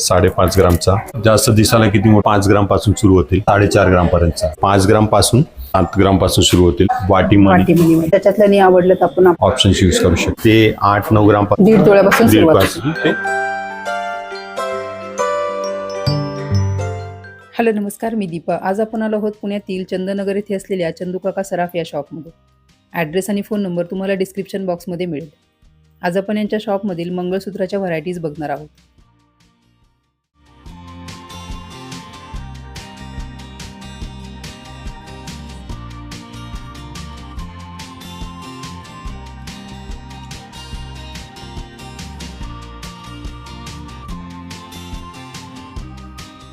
साडेपाच ग्रामचा. जास्त दिसायला किती मोठा? पाच ग्रामपासून सुरू होतील. साडेचार ग्राम पर्यंतचा पाच ग्रामपासून सात ग्रामपासून सुरू होतील. वाटी मनी त्याच्यातलं नाही आवडलं तर आपण आप- ऑप्शन यूज करू शकतो. ते आठ नऊ ग्रामपासून दीड तोळ्यापासून दीड सुरुवात पासून. ते हॅलो नमस्कार मी दीपा. आज आपण आलो आहोत पुण्यातील चंदनगर येथे असलेल्या चंदूकाका सराफ या शॉपमध्ये. ॲड्रेस आणि फोन नंबर तुम्हाला डिस्क्रिप्शन बॉक्समध्ये मिळेल. आज आपण यांच्या शॉपमधील मंगळसूत्राच्या व्हरायटीज बघणार आहोत.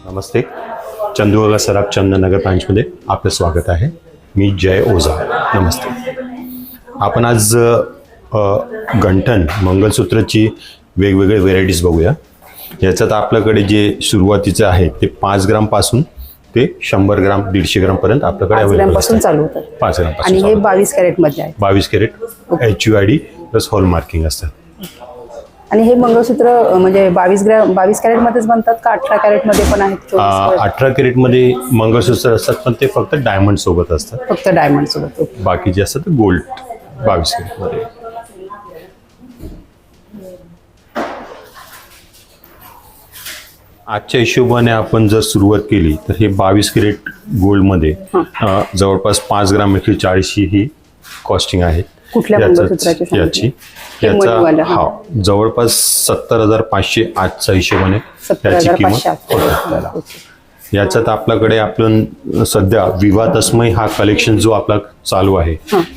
नमस्ते. चंदुवगा सराफ चंदनगर ब्रांचमध्ये आपलं स्वागत आहे. मी जय ओझा. नमस्ते. आपण आज गंठन मंगलसूत्राची वेगवेगळे व्हेरायटीज बघूया. याच्यात आपल्याकडे जे सुरुवातीचं आहे ते पाच ग्रामपासून ते शंभर ग्राम दीडशे ग्रामपर्यंत आपल्याकडे अवेलेबल असतात. चालू होतं पाच आणि ग्रामपासून हे चालू. बावीस कॅरेटमध्ये आहे बावीस carat H U I D plus hall marking असतात. आणि हे मंगळसूत्र म्हणजे बावीस ग्रॅम बावीस कॅरेट मध्येच बनतात का अठरा कॅरेटमध्ये पण आहेत? अठरा कॅरेटमध्ये मंगळसूत्र असतात पण ते फक्त डायमंड सोबत असतात फक्त डायमंड सोबत. बाकी जे असतात ते गोल्ड बावीस कॅरेटमध्ये आजच्या हिशोबाने आपण जर सुरुवात केली तर हे बावीस कॅरेट गोल्डमध्ये जवळपास पाच ग्राम एकशे चाळीसची ही कॉस्टिंग आहे कुठल्या याचं- मंगळसूत्राची? याची हे याचा हा. जवळपास सत्तर हजार पाचशे आजच्या हिशोबाने सत्तर याची हजार किंमत. याच्यात आपल्याकडे आपण सध्या विवाह तस्मय हा कलेक्शन जो आपला चालू आहे.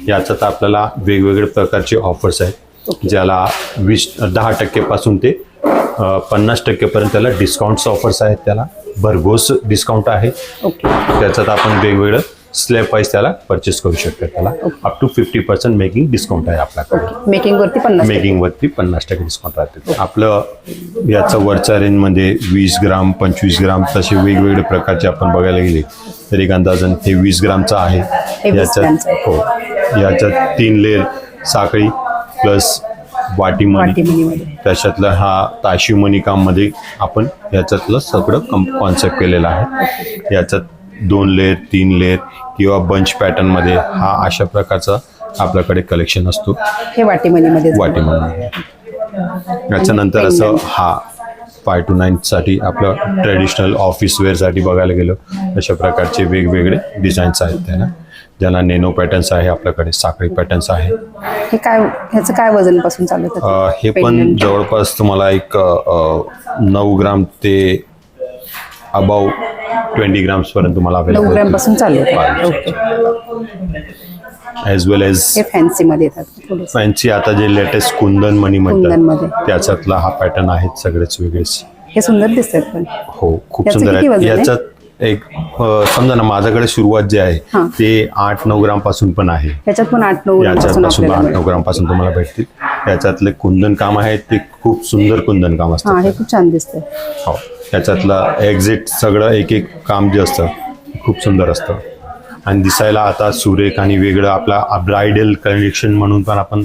याच्यात आपल्याला वेगवेगळ्या प्रकारचे ऑफर्स आहेत ज्याला वीस दहा टक्केपासून ते अ, पन्नास टक्केपर्यंत त्याला डिस्काउंट्स ऑफर्स आहेत त्याला भरघोस डिस्काउंट आहे त्याच्यात आपण वेगवेगळं स्लॅब वाईज त्याला परचेस करू शकतो त्याला. Up to fifty percent making discount आहे आपल्याकडे. मेकिंग वरती पन्नास. मेकिंग वरती पन्नास टक्के डिस्काउंट राहते. आपलं याचं वरच्या रेंजमध्ये वीस ग्राम पंचवीस ग्राम तसे वेगवेगळे प्रकारचे आपण बघायला गेले तर एक अंदाजन हे वीस ग्रामचं आहे. 20 याच्यात. हो. याच्यात तीन लेअर साखळी प्लस वाटी वाटी मणी मिनीमध्ये त्याच्यातलं हा ताशी मणिकाममध्ये आपण याच्यातलं सगळं कम कॉन्सेप्ट केलेलं आहे. याच्यात दोन लेअर तीन लेअर किंवा बंच पॅटर्नमध्ये हा अशा प्रकारचा आपल्याकडे कलेक्शन असतो. हे वाटी मिनीमध्ये वाटी म्हणून याच्यानंतर असं हा फाय टू नाईनसाठी आपलं ट्रेडिशनल ऑफिस वेअरसाठी बघायला गेलो अशा प्रकारचे वेगवेगळे डिझाईन्स आहेत त्यांना. ज्यांना नेनो पॅटर्न्स आहे आपल्याकडे साखळी पॅटर्न्स आहे. हे काय ह्याचं काय वजनपासून चालू हे पण जवळपास तुम्हाला एक नऊ ग्राम ते अबाव ट्वेंटी ग्राम्स पर्यंत तुम्हाला नऊ ग्रॅम अवेलेबलपासून चालू होतं ओके. ॲज वेल एज हे फॅन्सी मध्ये येतात थोडेसे. फॅन्सी आता जे लेटेस्ट कुंदन मणी कुंदनमध्ये. म्हणतात त्याच्यातला हा पॅटर्न आहेत सगळेच वेगळेच. हे सुंदर दिसतात पण. हो खूप याचं सुंदर किती आहे वजन आहे? याच्यात एक अ, समजा ना माझ्याकडे सुरुवात जे आहे हां. ते आठ नऊ ग्रामपासून पण आहे. ह्याच्यात पण आठ नऊ ग्रॅम याच्यात पासून पासून आपल्याला आठ. नऊ ग्रामपासून तुम्हाला भेटतील. याच्यातले कुंदन काम आहे ते खूप सुंदर कुंदन काम हा असतं हे खूप छान दिसतंय. हो. त्याच्यातलं एक्झिट सगळं एक एक काम जे असतं खूप सुंदर असतं. आणि दिसायला आता सुरेख आणि वेगळं आपला ब्रायडल कलेक्शन म्हणून पण आपण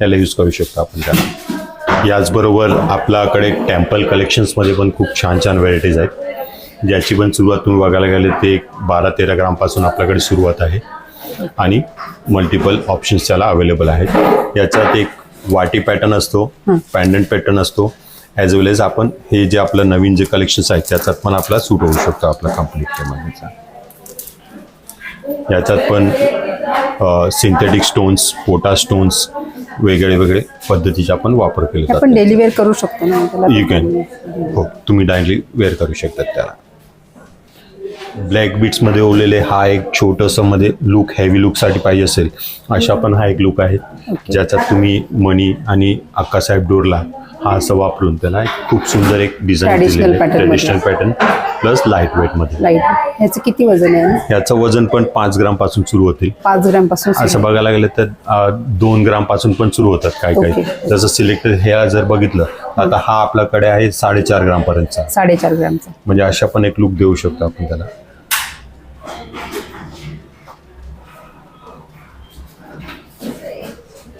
याला यूज करू शकतो आपण त्याला. याचबरोबर आपल्याकडे टेम्पल कलेक्शन्समध्ये पण खूप छान छान व्हेरायटीज आहेत. ज्याची पण सुरुवात तुम्ही बघायला गेले ते एक बारा तेरा ग्रामपासून आपल्याकडे सुरुवात आहे. आणि मल्टिपल ऑप्शन्स त्याला अवेलेबल आहेत. याच्यात एक वाटी पॅटर्न असतो पॅन्डंट पॅटर्न असतो ॲज वेल एज आपण हे जे आपलं नवीन जे कलेक्शन्स आहेत त्याच्यात पण आपला सूट होऊ शकतो आपला कंप्लीट याच्यात पण सिंथेटिक स्टोन्स पोटा स्टोन्स वेगळे वेगळे पद्धतीचे आपण वापर केले आपण डेली वेअर करू शकतो ना यू कॅन हो तुम्ही डायरेक्टली वेअर करू शकतात त्याला. ब्लॅक बीट्समध्ये ओढलेले हा एक छोटंसं मध्ये लुक हेवी लुकसाठी पाहिजे असेल अशा पण हा एक लुक आहे ज्याच्यात तुम्ही मणी आणि अक्कासाहेब डोरला हा असं वापरून त्याला एक खूप सुंदर एक डिझाईन Traditional दिलेलं आहे. pattern मध्ये. ट्रेडिशनल पॅटर्न प्लस लाइट वेटमध्ये लाइट ह्याचं किती वजन आहे? याचं वजन पण पाच ग्रामपासून सुरू होतील. पाच ग्रॅमपासून. असं बघायला गेलं तर अं, दोन ग्रामपासून पण सुरू होतात काही काही. Okay. जसं सिलेक्टेड हे जर बघितलं आता हा आपल्याकडे आहे साडेचार ग्राम पर्यंतचा साडेचार ग्रॅमचा. म्हणजे अशा पण एक लुक देऊ शकतो आपण त्याला.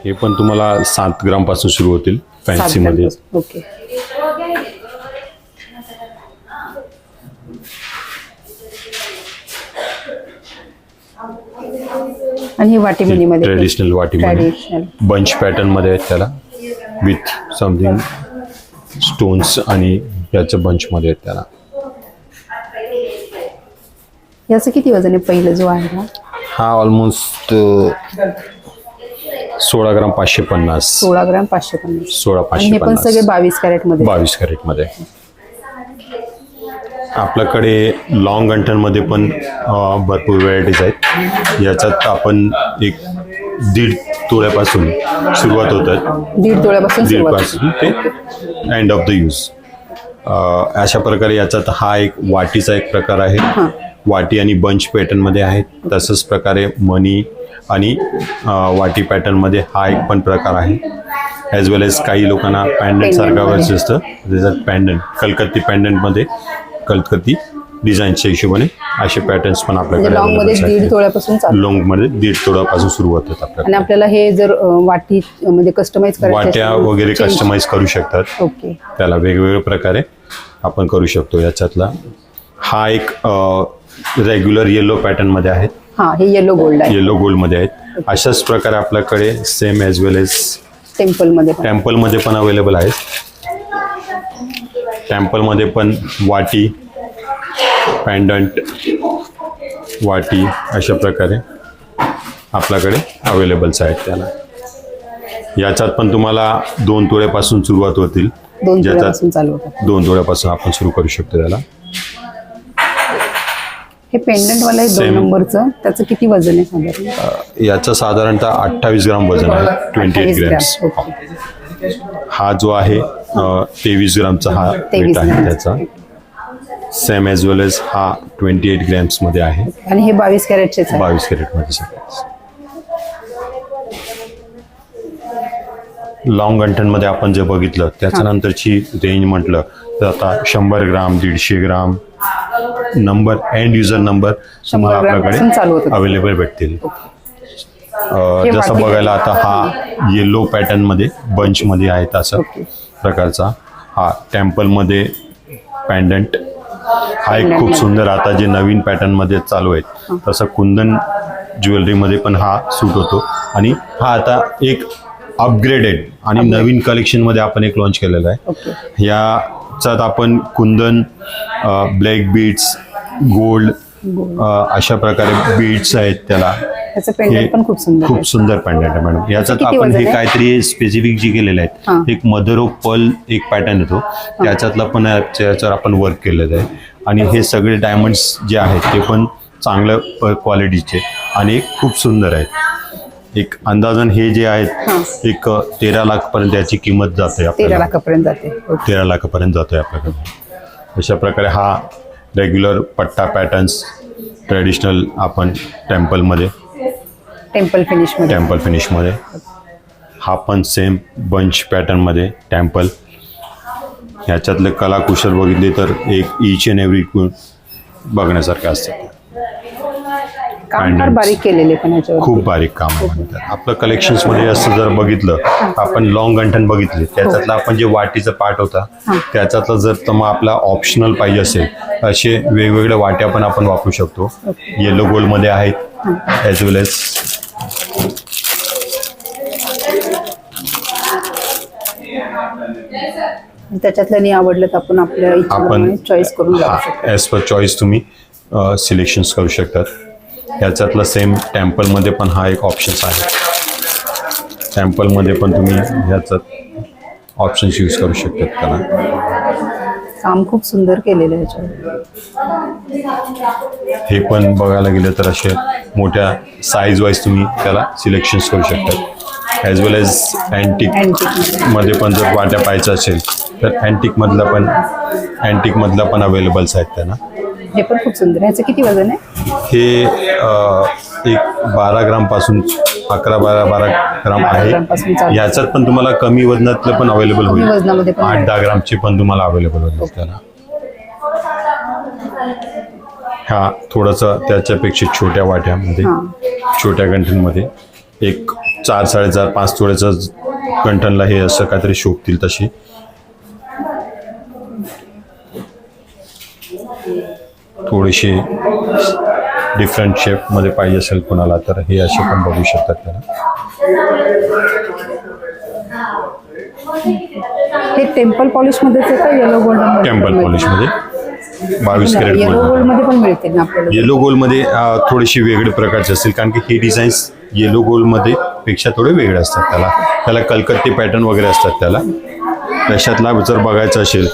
हे पण तुम्हाला सात ग्रामपासून सुरू होतील. फॅन्सी मध्ये. ओके. आणि ही वाटी मिनीमध्ये ट्रेडिशनल ट्रॅडिशनल बंच पॅटर्नमध्ये आहेत त्याला. विथ समथिंग स्टोन्स आणि याचं बंच मध्ये आहेत त्याला. याचं किती वजन आहे पहिलं जो आहे ना? हा ऑलमोस्ट सोळा ग्राम पाचशे पन्नास. सोळा ग्राम पाचशे पन्नास. सोळा आणि पाचशे हे पण सगळे पन्नास बावीस कॅरेटमध्ये बावीस कॅरेटमध्ये आपल्याकडे लॉंगमध्ये पण अं, भरपूर व्हरायटीज आहेत. याच्यात आपण एक दीड तोळ्यापासून सुरुवात होतात दीड तोळ्यापासून दीड सुरुवात. पासून ते एंड ऑफ द यूज अशा प्रकारे याच्यात हा एक वाटीचा एक प्रकार आहे. वाटी आणि बंच पॅटर्नमध्ये आहे. तसंच प्रकारे मनी आणि वाटी पॅटर्नमध्ये हा एक पण प्रकार आहे. ॲज वेल एज काही लोकांना पॅन्डंट सारखा वर्ष असतं. त्याच्यात पॅन्डंट कलकत्ती पॅन्डंटमध्ये कलकत्ती डिझाईनच्या हिशोबाने असे पॅटर्न्स पण म्हणजे आपल्याकडे लॉंगमध्ये दीड. तोळ्यापासून लॉंगमध्ये दीड सुरुवात होत आणि आपल्याकडे. आपल्याला हे जर वाटी म्हणजे कस्टमाइज वाट्या वगैरे कस्टमाइज करू शकतात. ओके. त्याला वेगवेगळ्या प्रकारे आपण करू शकतो याच्यातला. हा एक रेग्युलर येलो पॅटर्नमध्ये आहे. हा हे येलो गोल्ड आहे. येलो गोल्डमध्ये आहेत. अशाच प्रकारे आपल्याकडे सेम ॲज वेल एज टेम्पलमध्ये पण. टेम्पलमध्ये पण अवेलेबल आहेत. टेम्पलमध्ये पण वाटी पॅन्डंट वाटी अशा प्रकारे आपल्याकडे अवेलेबल्स आहेत त्याला. याच्यात पण तुम्हाला दोन तोळ्यापासून सुरुवात होतील. दोन ज्याच्यात तोळ्यापासून चालू होतात. दोन तोळ्यापासून आपण सुरू करू शकतो त्याला. हे पेंडंट वाला आहे दोन Same. नंबरचं. त्याचं किती वजन आहे साधारण याचं साधारणतः अठ्ठावीस ग्राम वजन आहे. Twenty eight 28 grams gram okay. हा जो आहे तेवीस ग्रामचा हा 23 वेट आहे ग्रॅम. त्याचा. सेम एज वेल एज हा ट्वेंटी एट ग्रॅम्समध्ये आहे. आणि हे बावीस कॅरेटचेच आहे. बावीस कॅरेटमध्ये सगळं लॉंगमध्ये आपण जे बघितलं त्याच्यानंतरची रेंज म्हटलं तर आता शंभर ग्राम दीडशे gram number end user number तुम्हाला आपल्याकडे होतं. अवेलेबल भेटतील. जसं बघायला आता हा येलो पॅटर्नमध्ये बंचमध्ये आहे तसा. प्रकारचा. हा टेम्पलमध्ये पॅन्डंट हा एक खूप. सुंदर आता जे नवीन पॅटर्नमध्ये चालू आहेत. तसं कुंदन ज्वेलरीमध्ये पण हा सूट होतो. आणि हा आता एक अपग्रेडेड आणि नवीन कलेक्शनमध्ये आपण एक लॉन्च केलेला आहे. याच्यात आपण कुंदन ब्लॅक बीड्स गोल्ड अशा प्रकारे बीड्स आहेत त्याला. त्याचं पेंडंट पण खूप सुंदर खूप आहे. सुंदर पॅन्डंट आहे मॅडम. याच्यात आपण हे? काहीतरी स्पेसिफिक जे केलेले. आहेत एक मदर ऑफ पर्ल एक पॅटर्न येतो. त्याच्यातला पण त्याच्यावर आपण वर्क केलेलं आहे. आणि हे सगळे डायमंड्स जे आहेत ते पण चांगल्या क्वालिटीचे आणि खूप सुंदर आहेत एक अंदाजन हे जे आहेत एक तेरा लाख पर्यंत याची किंमत जाते तेरा लाखापर्यंत जाते. तेरा लाखापर्यंत जातोय आपल्याकडे अशा प्रकारे हा रेग्युलर पट्टा पॅटर्न्स ट्रेडिशनल आपण टेम्पलमध्ये टेम्पल फिनिशमध्ये. टेम्पल फिनिशमध्ये हा पण सेम बंच पॅटर्नमध्ये टेम्पल ह्याच्यातले कलाकुशल बघितले तर एक इच अँड एव्हरी बघण्यासारखं असतं काम फार pendants. बारीक केलेले पण ह्याच्यावर खूप बारीक काम आहे म्हणतात. आपलं कलेक्शन्समध्ये असं जर बघितलं आपण लॉंग गंठन बघितले त्याच्यातलं आपण जे वाटीचा पार्ट होता त्याच्यातलं जर तर मग आपला ऑप्शनल पाहिजे असेल असे वेगवेगळ्या वाट्या पण आपण वापरू शकतो. येलो गोल्डमध्ये आहेत ॲज वेल एज त्याच्यातलं नाही आवडलं तर आपण आपल्या आपण इच्छेप्रमाणे चॉईस करून जाऊ शकतो. ॲज पर चॉईस तुम्ही सिलेक्शन्स करू शकतात. ह्याच्यातलं सेम टेम्पलमध्ये पण हा एक ऑप्शन्स आहे. टेम्पलमध्ये पण तुम्ही ह्याच्यात ऑप्शन्स यूज करू शकतात त्याला. काम खूप सुंदर केलेलं आहे ह्याच्यावर हे पण बघायला गेलं तर असे मोठ्या साईज वाईज तुम्ही त्याला सिलेक्शन्स करू शकतात. As well as antique Antique. मध्ये पण जर वाट्या पाहायचं असेल तर अँटिकमधला पण अँटिकमधला पण अवेलेबल्स आहेत त्यांना. हे पण खूप सुंदर आहे. ह्याचं किती वजन आहे? हे एक बारा ग्रामपासून अकरा बारा बारा ग्राम आहे. ग्रामपासून. याच्यात पण तुम्हाला कमी वजनातलं पण अवेलेबल कमी होईल आठ. दहा ग्रामचे पण तुम्हाला अवेलेबल होईल त्याला. ह्या थोडंसं त्याच्यापेक्षा छोट्या वाट्यामध्ये हां. छोट्या गंठनमध्ये एक चार साडेचार पाच तोळ्याचं गंठनला हे असं काहीतरी शोभतील तशी. थोडीशी डिफरंट शेपमध्ये पाहिजे असेल कोणाला तर हे असे पण बघू शकतात त्याला. हे टेम्पल पॉलिश का येलो गोल्ड टेम्पल पॉलिशमध्ये. बावीस कॅरेट येलो गोल्ड गोल्डमध्ये पण मिळते ना आपल्याला. येलो गोल्डमध्ये अं, थोडीशी वेगळी प्रकारची असतील कारण की हे डिझाईन्स येलो गोल्डमध्ये पेक्षा थोडे वेगळे असतात त्याला. त्याला कलकत्ती पॅटर्न वगैरे असतात त्याला. त्याच्यातला जर बघायचं असेल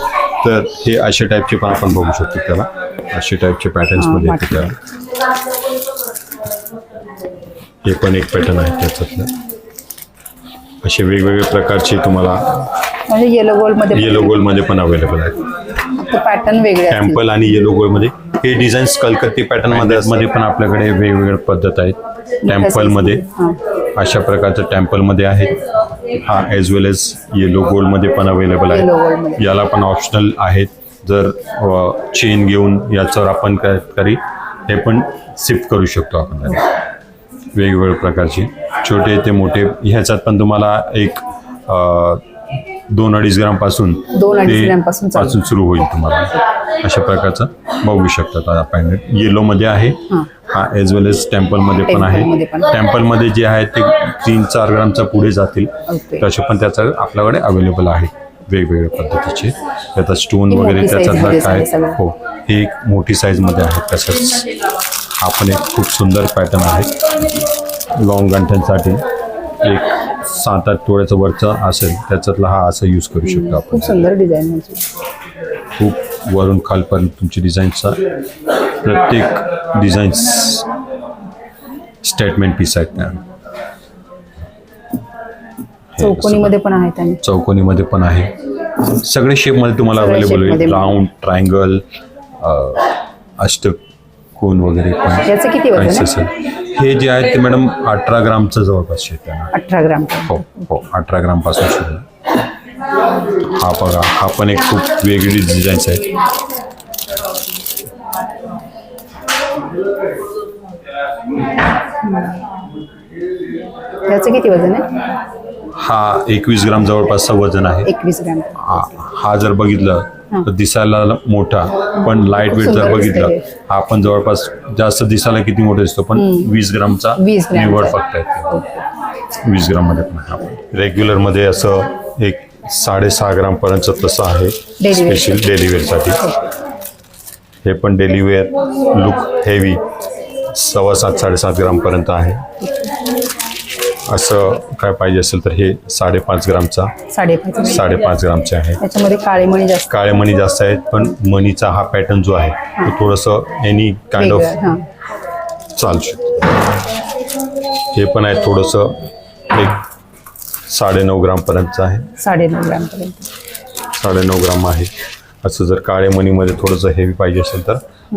तर हे अशा टाईपचे पण आपण बघू शकतो त्याला. अशा टाईपचे पॅटर्न्समध्ये हा, येते त्याला. हे पण एक पॅटर्न आहे त्याच्यातलं. असे वेगवेगळे प्रकारचे तुम्हाला येलो गोल्डमध्ये येलो गोल्डमध्ये पण अवेलेबल आहेत. पॅटर्न वेगळे. टेम्पल आणि येलो गोल्डमध्ये हे डिझाईन्स कलकत्ती पॅटर्नमध्ये पण आपल्याकडे वेगवेगळ्या पद्धत आहेत. टेम्पलमध्ये. हा. अशा प्रकारचं टेम्पलमध्ये आहेत. हा एज वेल एज येलो गोल्डमध्ये पण अवेलेबल आहे. याला पण ऑप्शनल आहेत. जर चेन घेऊन याच्यावर आपण काय करी हे पण शिफ्ट करू शकतो आपण. वेगवेगळ्या प्रकारचे. छोटे ते मोठे. ह्याच्यात पण तुम्हाला एक दोन अडीच ग्रामपासून दोन अडीच ग्रामपासून चालू. पासून सुरू होईल तुम्हाला. अशा प्रकारचं बघू शकता आता पॅन्डेट येलो मध्ये आहे. हा. हा एज वेल एज टेम्पलमध्ये पण आहे. पण. टेम्पलमध्ये जे आहे ते तीन चार ग्रामच्या पुढे जातील. ओके. तसे पण त्याचा आपल्याकडे अवेलेबल आहे. वेगवेगळ्या पद्धतीचे. त्याचा स्टोन ही वगैरे मोठी size त्याच्यातला मध्ये काय? सगळं. हो. हे एक मोठी साईजमध्ये आहे. तसंच हा पण एक खूप सुंदर पॅटर्न आहे. लॉंग गंठ्यांसाठी एक सात आठ तोड्याचं वरचं असेल त्याच्यातला हा असं यूज करू शकतो आपण. खूप सुंदर डिझाईन म्हणजे खूप वरून खालपर्यंत तुमची डिझाईनचा प्रत्येक डिझाईन्स स्टेटमेंट पीस आहेत त्या. हे चौकोनी मध्ये पण आहेत आणि चौकोनीमध्ये पण आहे. सगळे शेपमध्ये तुम्हाला सगळ्या अवेलेबल shape मध्ये. होईल राऊंड ट्रायंगल अष्टकोन वगैरे पण. याचं किती वजन काहीच आहे? असेल हे जे आहे ते मॅडम अठरा ग्रामचं जवळपास आहे अठरा ग्राम. हो हो अठरा ग्रामपासून सुरू आहे. हा बघा हा पण एक खूप वेगळी डिझाईन्स आहे याचं किती वजन आहे? हा एकवीस ग्राम जवळपासचं वजन आहे. एकवीस ग्राम. हा हा जर बघितलं तर दिसायला मोठा पण लाइट वेट जर बघितलं दिसतंय. हा पण जवळपास जास्त दिसायला किती मोठा दिसतो पण वीस ग्रामचा 20 ग्रामचा. निवड फक्त आहे. वीस ग्राममध्ये पण हा रेग्युलरमध्ये असं एक साडेसहा ग्राम पर्यंत तसं आहे. स्पेशल डेली वेअरसाठी हे. पण डेली वेअर लुक हेवी सव्वा सात साडेसात ग्राम पर्यंत आहे. असं काय पाहिजे असेल तर हे साडेपाच ग्रामचा साडेपाच साडेपाच ग्रामचे आहे. त्याच्यामध्ये काळे मणी जास्त काळे मणी जास्त आहेत पण मनीचा हा पॅटर्न जो आहे तो थोडंसं एनी काइंड वेगळं ऑफ हा. चालू शकतो. हे पण आहे थोडंसं एक साडेनऊ ग्रामपर्यंतचं आहे. साडेनऊ ग्राम पर्यंत साडेनऊ ग्राम आहे. असं जर काळे मनीमध्ये थोडंसं हेवी पाहिजे असेल तर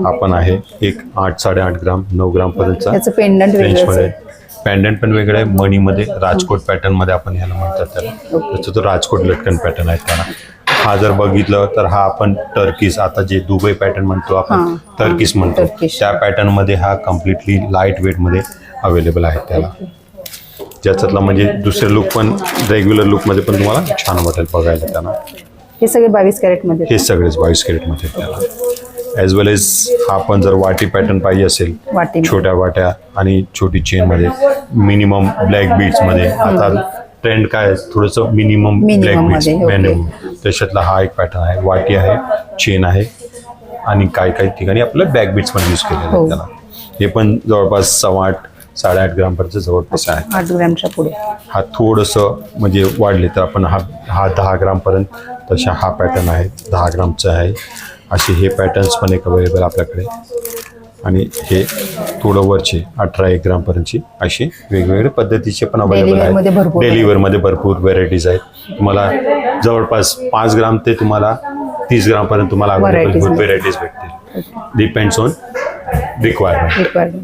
आपण आहे एक आठ साडेआठ ग्राम नऊ ग्रामपर्यंतचा त्याचं पेंडंट वेगळंच रेंजमध्ये आहे. पॅन्डंट पण वेगळं आहे. मणीमध्ये राजकोट पॅटर्नमध्ये आपण ह्याला म्हणतात त्याला. त्याचा तो राजकोट लटकन पॅटर्न आहे त्याला. हा जर बघितलं तर हा आपण टर्किस आता जे दुबई पॅटर्न म्हणतो आपण. टर्किस म्हणतो. त्या पॅटर्नमध्ये हा कम्प्लिटली लाइट वेटमध्ये अवेलेबल आहे त्याला. ज्याच्यातला म्हणजे दुसरे लुक पण रेग्युलर लुकमध्ये पण तुम्हाला छान वाटेल बघायला त्याला. हे सगळे बावीस कॅरेटमध्ये हे सगळेच बावीस कॅरेटमध्ये त्याला. ॲज वेल एज हा पण जर वाटी पॅटर्न पाहिजे असेल वाटी छोट्या वाट्या आणि छोटी चेन मध्ये मिनिमम ब्लॅक बीट्समध्ये. आता ट्रेंड काय आहे? थोडंसं मिनिमम ब्लॅक बीट्स. मिनिमम त्याच्यातला हा एक पॅटर्न आहे. वाटी आहे चेन आहे आणि काही काही ठिकाणी आपलं बॅक बीट्स पण यूज केलेलं हो. आहे त्याला. हे पण जवळपास सव्वा आठ साडेआठ ग्रामपर्यंत जवळपास आहे. आठ ग्रामच्या पुढे. हा थोडंसं म्हणजे वाढले तर आपण हा हा दहा ग्रामपर्यंत तशा हा पॅटर्न आहे दहा ग्रामचा आहे. असे हे पॅटर्न्स पण एक अवेलेबल आपल्याकडे. आणि हे थोडं वरचे अठरा एक ग्रामपर्यंतची असे वेगवेगळे पद्धतीचे पण अवेलेबल आहेत. भरपूर डेली वेअरमध्ये भरपूर व्हेरायटीज आहेत. तुम्हाला जवळपास पाच ग्राम ते तुम्हाला तीस ग्रामपर्यंत तुम्हाला अवेलेबल. व्हेरायटीज भेटतील. Depends on requirement